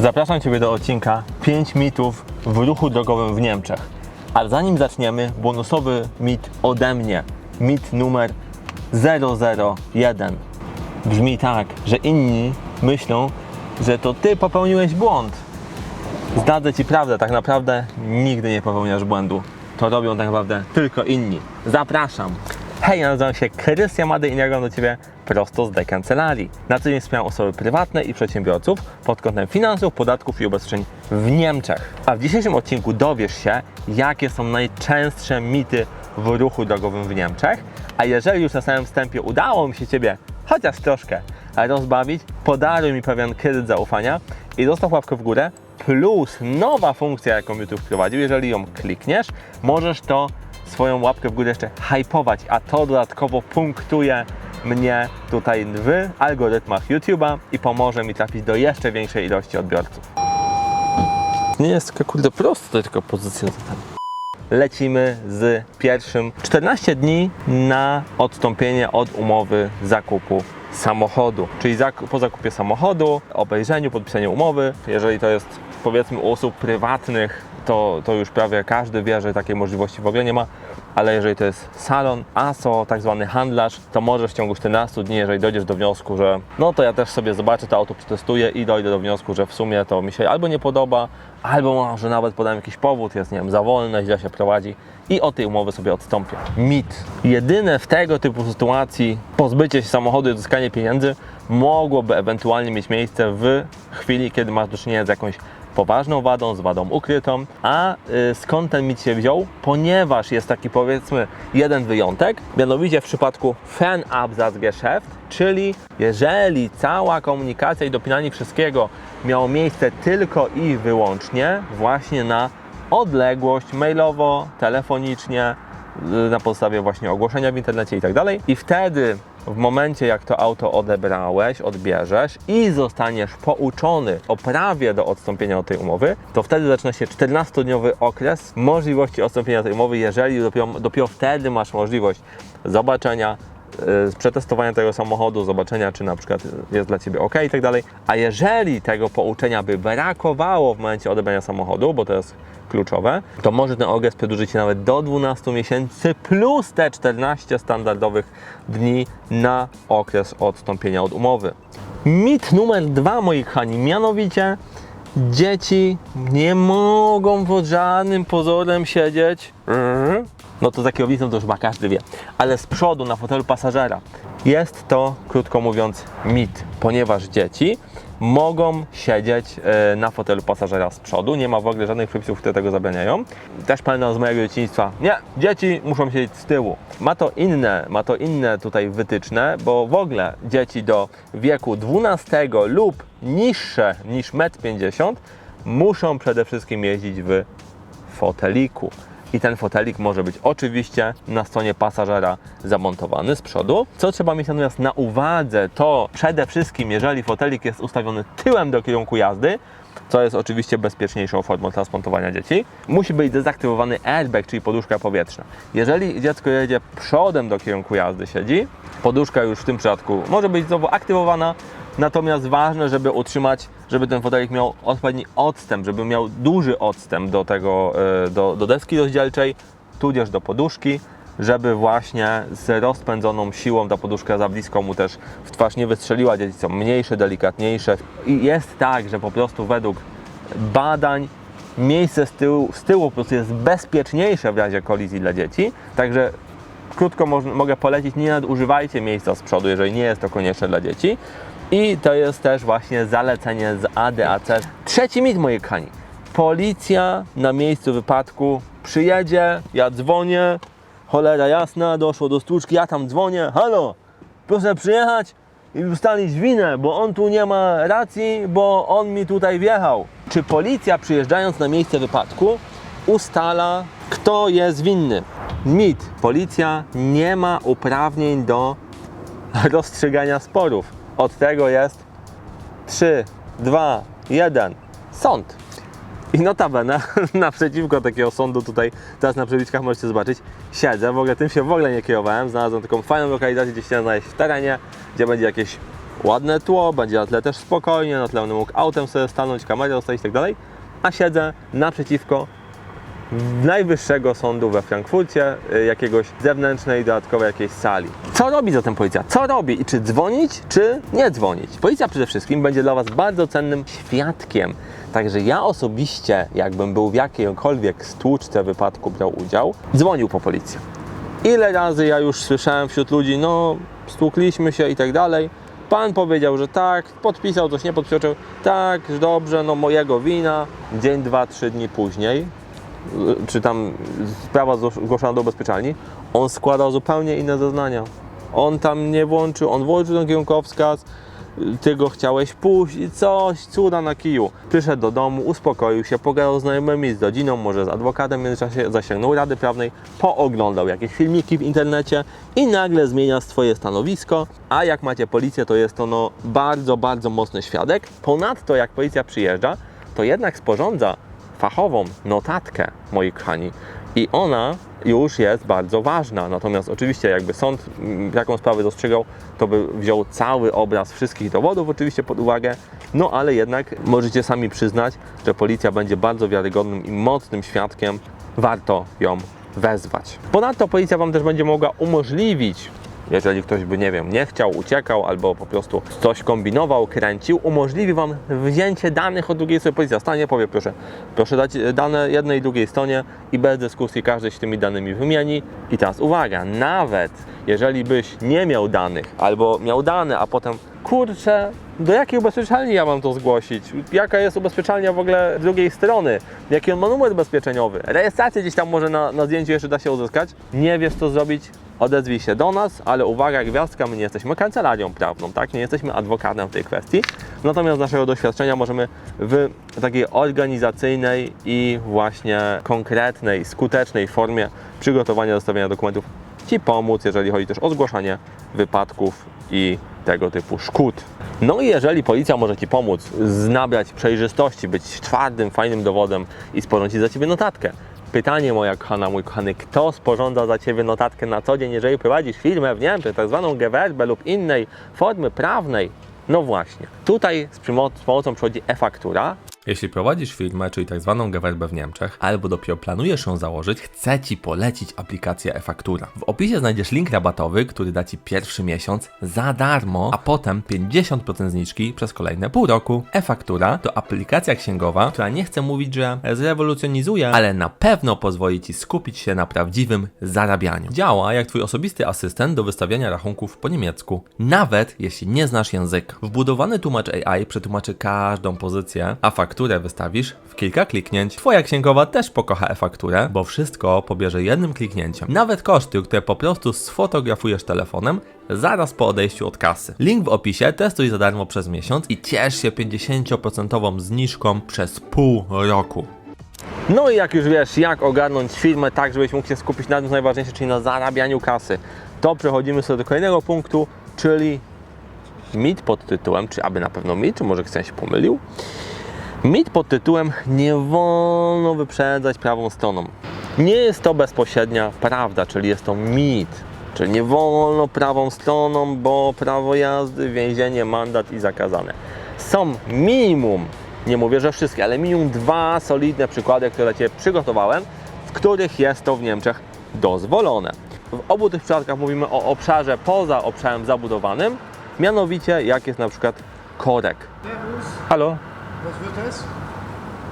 Zapraszam Ciebie do odcinka 5 mitów w ruchu drogowym w Niemczech. Ale zanim zaczniemy, bonusowy mit ode mnie. Mit numer 001. Brzmi tak, że inni myślą, że to Ty popełniłeś błąd. Zdradzę Ci prawdę, tak naprawdę nigdy nie popełniasz błędu. To robią tak naprawdę tylko inni. Zapraszam. Hej, nazywam się Krystian Mady i nagrywam do Ciebie prosto z dekancelarii. Na co dzień wspieram osoby prywatne i przedsiębiorców pod kątem finansów, podatków i ubezpieczeń w Niemczech. A w dzisiejszym odcinku dowiesz się, jakie są najczęstsze mity w ruchu drogowym w Niemczech. A jeżeli już na samym wstępie udało mi się Ciebie chociaż troszkę rozbawić, podaruj mi pewien kredyt zaufania i zostaw łapkę w górę, plus nowa funkcja, jaką YouTube wprowadził, jeżeli ją klikniesz, możesz to swoją łapkę w górę jeszcze hypować, a to dodatkowo punktuje mnie tutaj w algorytmach YouTube'a i pomoże mi trafić do jeszcze większej ilości odbiorców. Nie jest taka kurde prosta tylko pozycja zatem. Lecimy z pierwszym 14 dni na odstąpienie od umowy zakupu samochodu. Czyli po zakupie samochodu, obejrzeniu, podpisaniu umowy, jeżeli to jest powiedzmy u osób prywatnych, to, to już prawie każdy wie, że takiej możliwości w ogóle nie ma, ale jeżeli to jest salon, ASO, tak zwany handlarz, to możesz w ciągu 14 dni, jeżeli dojdziesz do wniosku, że no to ja też sobie zobaczę to auto, przetestuję i dojdę do wniosku, że w sumie to mi się albo nie podoba, albo może nawet podam jakiś powód, jest nie wiem, za wolne, źle się prowadzi i od tej umowy sobie odstąpię. Mit. Jedyne w tego typu sytuacji pozbycie się samochodu i odzyskanie pieniędzy mogłoby ewentualnie mieć miejsce w chwili, kiedy masz do czynienia z jakąś poważną wadą, z wadą ukrytą. A y, skąd ten mit się wziął? Ponieważ jest taki powiedzmy jeden wyjątek, mianowicie w przypadku Fernabsatzgeschäft, czyli jeżeli cała komunikacja i dopinanie wszystkiego miało miejsce tylko i wyłącznie właśnie na odległość mailowo, telefonicznie, y, na podstawie właśnie ogłoszenia w internecie i tak dalej. I wtedy w momencie jak to auto odebrałeś, odbierzesz i zostaniesz pouczony o prawie do odstąpienia od tej umowy, to wtedy zaczyna się 14-dniowy okres możliwości odstąpienia tej umowy, jeżeli dopiero, dopiero wtedy masz możliwość zobaczenia, przetestowania tego samochodu, zobaczenia, czy na przykład jest dla Ciebie ok i tak dalej. A jeżeli tego pouczenia by brakowało w momencie odebrania samochodu, bo to jest kluczowe, to może ten okres przedłużyć się nawet do 12 miesięcy plus te 14 standardowych dni na okres odstąpienia od umowy. Mit numer dwa, moi kochani, mianowicie dzieci nie mogą pod żadnym pozorem siedzieć. No to za kierownicą to już chyba każdy wie, ale z przodu na fotelu pasażera. Jest to, krótko mówiąc, mit, ponieważ dzieci mogą siedzieć e, na fotelu pasażera z przodu. Nie ma w ogóle żadnych przepisów, które tego zabraniają. Też pamiętam z mojego dzieciństwa, nie, dzieci muszą siedzieć z tyłu. Ma to inne, ma to inne tutaj wytyczne, bo w ogóle dzieci do wieku 12 lub niższe niż 1,50 m muszą przede wszystkim jeździć w foteliku. I ten fotelik może być oczywiście na stronie pasażera zamontowany z przodu. Co trzeba mieć natomiast na uwadze, to przede wszystkim, jeżeli fotelik jest ustawiony tyłem do kierunku jazdy, co jest oczywiście bezpieczniejszą formą transportowania dzieci, musi być dezaktywowany airbag, czyli poduszka powietrzna. Jeżeli dziecko jedzie przodem do kierunku jazdy, siedzi, poduszka już w tym przypadku może być znowu aktywowana, Natomiast ważne, żeby utrzymać, żeby ten fotelik miał odpowiedni odstęp, żeby miał duży odstęp do tego, e, do, do deski rozdzielczej, tudzież do poduszki, żeby właśnie z rozpędzoną siłą ta poduszka za blisko mu też w twarz nie wystrzeliła. Dzieci są mniejsze, delikatniejsze. I jest tak, że po prostu według badań miejsce z tyłu, z tyłu po prostu jest bezpieczniejsze w razie kolizji dla dzieci. Także krótko mogę polecić, nie nadużywajcie miejsca z przodu, jeżeli nie jest to konieczne dla dzieci. I to jest też właśnie zalecenie z ADAC. Trzeci mit, moi kochani. Policja na miejscu wypadku przyjedzie, ja dzwonię, cholera jasna, doszło do stłuczki, ja tam dzwonię, halo, proszę przyjechać i ustalić winę, bo on tu nie ma racji, bo on mi tutaj wjechał. Czy policja przyjeżdżając na miejsce wypadku ustala, kto jest winny? Mit. Policja nie ma uprawnień do rozstrzygania sporów. Od tego jest 3, 2, 1. Sąd. I notabene naprzeciwko takiego sądu tutaj, teraz na przebitkach możecie zobaczyć, siedzę, w ogóle tym się w ogóle nie kierowałem, znalazłem taką fajną lokalizację, gdzie się znaleźć w terenie, gdzie będzie jakieś ładne tło, będzie na tle też spokojnie, na tle będę mógł autem sobie stanąć, kamerę ustawić i tak dalej, a siedzę naprzeciwko Najwyższego Sądu we Frankfurcie, y, jakiegoś zewnętrznej, dodatkowej jakiejś sali. Co robi zatem policja? Co robi? I czy dzwonić, czy nie dzwonić? Policja przede wszystkim będzie dla Was bardzo cennym świadkiem. Także ja osobiście, jakbym był w jakiejkolwiek stłuczce wypadku brał udział, dzwonił po policję. Ile razy ja już słyszałem wśród ludzi, no stłukliśmy się i tak dalej. Pan powiedział, że tak, podpisał coś, nie podpisał, tak, dobrze, no mojego wina. Dzień, dwa, trzy dni później czy tam sprawa zgłoszona do ubezpieczalni, on składał zupełnie inne zeznania. On tam nie włączył, on włączył ten kierunkowskaz, ty go chciałeś puścić, coś, cuda na kiju. Przyszedł do domu, uspokoił się, pogadał z znajomymi, z rodziną, może z adwokatem w międzyczasie, zasięgnął rady prawnej, pooglądał jakieś filmiki w internecie i nagle zmienia swoje stanowisko, a jak macie policję, to jest to no bardzo, bardzo mocny świadek. Ponadto jak policja przyjeżdża, to jednak sporządza fachową notatkę, moi kochani, i ona już jest bardzo ważna. Natomiast oczywiście, jakby sąd mm, taką sprawę dostrzegał, to by wziął cały obraz wszystkich dowodów oczywiście pod uwagę. No ale jednak możecie sami przyznać, że policja będzie bardzo wiarygodnym i mocnym świadkiem. Warto ją wezwać. Ponadto policja Wam też będzie mogła umożliwić jeżeli ktoś by, nie wiem, nie chciał, uciekał albo po prostu coś kombinował, kręcił, umożliwi Wam wzięcie danych od drugiej strony. Policja stanie, powie proszę, proszę dać dane jednej i drugiej stronie i bez dyskusji każdy się tymi danymi wymieni. I teraz uwaga, nawet jeżeli byś nie miał danych albo miał dane, a potem kurczę, do jakiej ubezpieczalni ja mam to zgłosić? Jaka jest ubezpieczalnia w ogóle drugiej strony? Jaki on ma numer ubezpieczeniowy? Rejestrację gdzieś tam może na, na zdjęciu jeszcze da się uzyskać. Nie wiesz co zrobić? Odezwij się do nas, ale uwaga, gwiazdka, my nie jesteśmy kancelarią prawną, tak? Nie jesteśmy adwokatem w tej kwestii. Natomiast z naszego doświadczenia możemy w takiej organizacyjnej i właśnie konkretnej, skutecznej formie przygotowania, zostawienia dokumentów Ci pomóc, jeżeli chodzi też o zgłaszanie wypadków i tego typu szkód. No i jeżeli policja może Ci pomóc nabrać przejrzystości, być twardym, fajnym dowodem i sporządzić za Ciebie notatkę. Pytanie moja kochana, mój kochany, kto sporządza za Ciebie notatkę na co dzień, jeżeli prowadzisz firmę w Niemczech, tak zwaną Gewerbę lub innej formy prawnej? No właśnie, tutaj z pomocą przychodzi e-faktura, Jeśli prowadzisz firmę, czyli tak zwaną gewerbę w Niemczech, albo dopiero planujesz ją założyć, chcę Ci polecić aplikację e-faktura. W opisie znajdziesz link rabatowy, który da Ci pierwszy miesiąc za darmo, a potem 50% zniżki przez kolejne pół roku. E-faktura to aplikacja księgowa, która nie chcę mówić, że zrewolucjonizuje, ale na pewno pozwoli Ci skupić się na prawdziwym zarabianiu. Działa jak Twój osobisty asystent do wystawiania rachunków po niemiecku, nawet jeśli nie znasz języka. Wbudowany tłumacz AI przetłumaczy każdą pozycję, a fakturę wystawisz w kilka kliknięć. Twoja księgowa też pokocha e-fakturę, bo wszystko pobierze jednym kliknięciem. Nawet koszty, które po prostu sfotografujesz telefonem zaraz po odejściu od kasy. Link w opisie, testuj za darmo przez miesiąc i ciesz się 50% zniżką przez pół roku. No i jak już wiesz, jak ogarnąć firmę tak, żebyś mógł się skupić na tym co najważniejsze, czyli na zarabianiu kasy, to przechodzimy sobie do kolejnego punktu, czyli mit pod tytułem, czy aby na pewno mit, czy może ktoś się pomylił. Mit pod tytułem nie wolno wyprzedzać prawą stroną. Nie jest to bezpośrednia prawda, czyli jest to mit. Czyli nie wolno prawą stroną, bo prawo jazdy, więzienie, mandat i zakazane. Są minimum, nie mówię, że wszystkie, ale minimum dwa solidne przykłady, które Ciebie przygotowałem, w których jest to w Niemczech dozwolone. W obu tych przypadkach mówimy o obszarze poza obszarem zabudowanym, mianowicie jak jest na przykład korek. Halo, was wird es?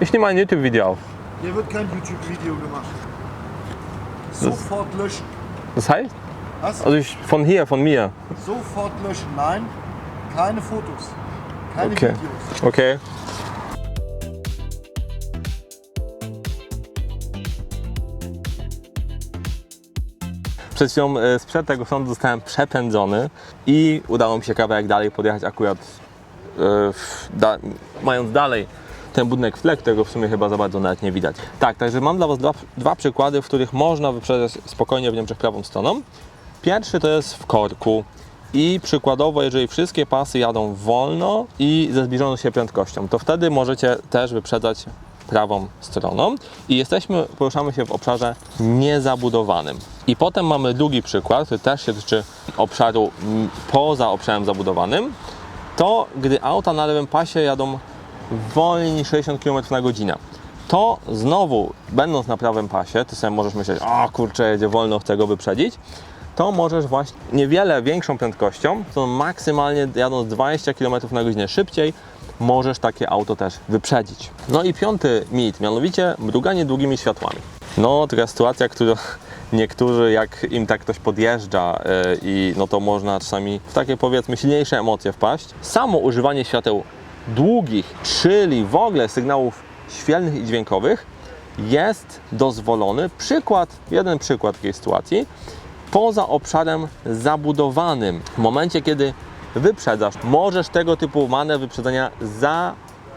ich nehme ein YouTube-Video auf. Hier wird kein YouTube-Video gemacht. Sofort löschen. Das heißt? Was? Also ich, von hier, von mir. Sofort löschen. Nein, keine Fotos. Keine Okay. Videos. Okay. Przed chwilą e, sprzed tego sądu zostałem przepędzony i udało mi się kawałek dalej podjechać akurat e, da, mając dalej ten budynek w tle, którego w sumie chyba za bardzo nawet nie widać. Tak, także mam dla Was dwa, dwa przykłady, w których można wyprzedzać spokojnie w Niemczech prawą stroną. Pierwszy to jest w korku. I przykładowo, jeżeli wszystkie pasy jadą wolno i ze zbliżoną się prędkością, to wtedy możecie też wyprzedzać prawą stroną i jesteśmy, poruszamy się w obszarze niezabudowanym. I potem mamy drugi przykład, który też się tyczy obszaru poza obszarem zabudowanym to gdy auta na lewym pasie jadą wolniej niż 60 km na godzinę. To znowu, będąc na prawym pasie, ty sobie możesz myśleć, o kurczę, jedzie wolno, chcę go wyprzedzić, to możesz właśnie niewiele większą prędkością, to maksymalnie jadąc 20 km na godzinę szybciej, możesz takie auto też wyprzedzić. No i piąty mit, mianowicie mruganie długimi światłami. No, taka sytuacja, która niektórzy, jak im tak ktoś podjeżdża yy, i no to można czasami w takie powiedzmy silniejsze emocje wpaść. Samo używanie świateł długich, czyli w ogóle sygnałów świetlnych i dźwiękowych jest dozwolony. Przykład, jeden przykład takiej sytuacji, poza obszarem zabudowanym. W momencie, kiedy wyprzedzasz, możesz tego typu manewr wyprzedzenia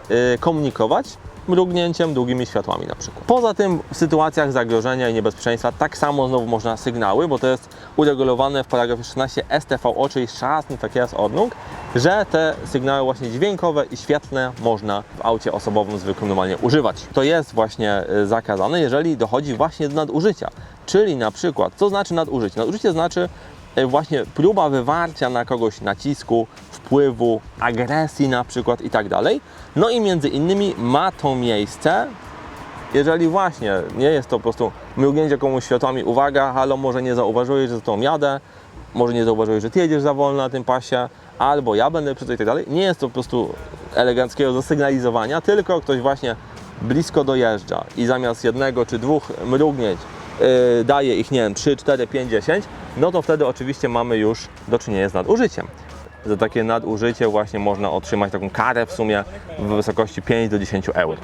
zakomunikować mrugnięciem długimi światłami na przykład. Poza tym w sytuacjach zagrożenia i niebezpieczeństwa tak samo znowu można sygnały, bo to jest uregulowane w paragrafie 13 STVO, czyli Straßenverkehrsordnung, że te sygnały właśnie dźwiękowe i świetlne można w aucie osobowym zwykłym normalnie używać. To jest właśnie y, zakazane, jeżeli dochodzi właśnie do nadużycia. Czyli na przykład, co znaczy nadużycie? Nadużycie znaczy y, właśnie próba wywarcia na kogoś nacisku, wpływu, agresji na przykład i tak dalej. No i między innymi ma to miejsce, jeżeli właśnie nie jest to po prostu mrugnięcie komuś światłami, uwaga, halo, może nie zauważyłeś, że za tą jadę, może nie zauważyłeś, że ty jedziesz za wolno na tym pasie, albo ja będę przy i tak dalej. Nie jest to po prostu eleganckiego zasygnalizowania, tylko ktoś właśnie blisko dojeżdża i zamiast jednego czy dwóch mrugnięć yy, daje ich, nie wiem, 3, 4, 5, 10, no to wtedy oczywiście mamy już do czynienia z nadużyciem. Za takie nadużycie właśnie można otrzymać taką karę w sumie w wysokości 5 do 10 euro.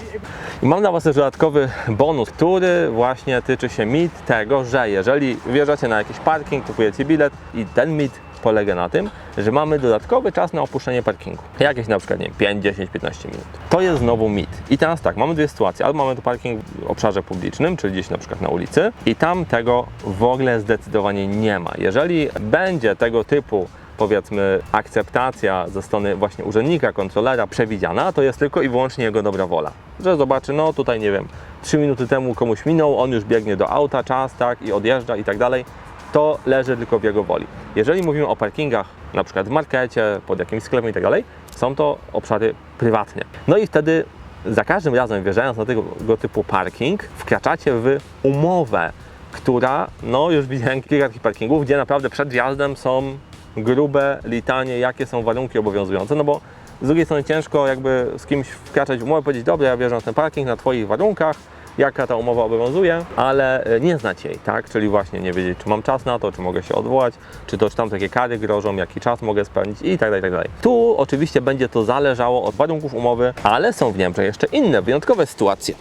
I mam dla Was też dodatkowy bonus, który właśnie tyczy się mit tego, że jeżeli wjeżdżacie na jakiś parking, kupujecie bilet i ten mit polega na tym, że mamy dodatkowy czas na opuszczenie parkingu. Jakieś na przykład, nie wiem, 5, 10, 15 minut. To jest znowu mit. I teraz tak, mamy dwie sytuacje. Albo mamy tu parking w obszarze publicznym, czyli gdzieś na przykład na ulicy i tam tego w ogóle zdecydowanie nie ma. Jeżeli będzie tego typu powiedzmy akceptacja ze strony właśnie urzędnika, kontrolera przewidziana, to jest tylko i wyłącznie jego dobra wola. Że zobaczy, no tutaj nie wiem, 3 minuty temu komuś minął, on już biegnie do auta, czas, tak, i odjeżdża i tak dalej. To leży tylko w jego woli. Jeżeli mówimy o parkingach, na przykład w markecie, pod jakimś sklepem i tak dalej, są to obszary prywatne. No i wtedy za każdym razem wjeżdżając na tego typu parking, wkraczacie w umowę, która, no już widziałem kilka takich parkingów, gdzie naprawdę przed wjazdem są grube litanie, jakie są warunki obowiązujące, no bo z drugiej strony ciężko jakby z kimś wkraczać w umowę, powiedzieć, dobra, ja wjeżdżam na ten parking na Twoich warunkach, jaka ta umowa obowiązuje, ale e, nie znać jej, tak? Czyli właśnie nie wiedzieć, czy mam czas na to, czy mogę się odwołać, czy to, czy tam takie kary grożą, jaki czas mogę spełnić i tak dalej, tak dalej. Tu oczywiście będzie to zależało od warunków umowy, ale są w Niemczech jeszcze inne, wyjątkowe sytuacje.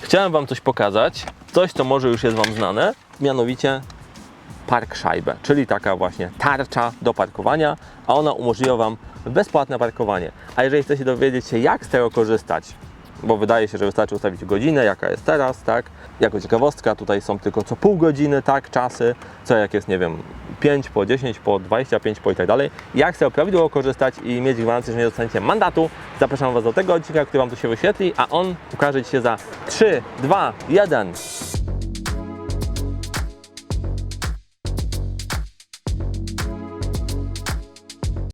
Chciałem Wam coś pokazać, coś, co może już jest Wam znane, mianowicie Parkscheibe, czyli taka właśnie tarcza do parkowania, a ona umożliwia Wam bezpłatne parkowanie. A jeżeli chcecie dowiedzieć się, jak z tego korzystać, bo wydaje się, że wystarczy ustawić godzinę, jaka jest teraz, tak? Jako ciekawostka, tutaj są tylko co pół godziny, tak, czasy, co jak jest, nie wiem, 5 po 10, po 25, po i tak dalej. Jak z tego prawidłowo korzystać i mieć gwarancję, że nie dostaniecie mandatu, zapraszam Was do tego odcinka, który Wam tu się wyświetli, a on ukaże Ci się za 3, 2, 1.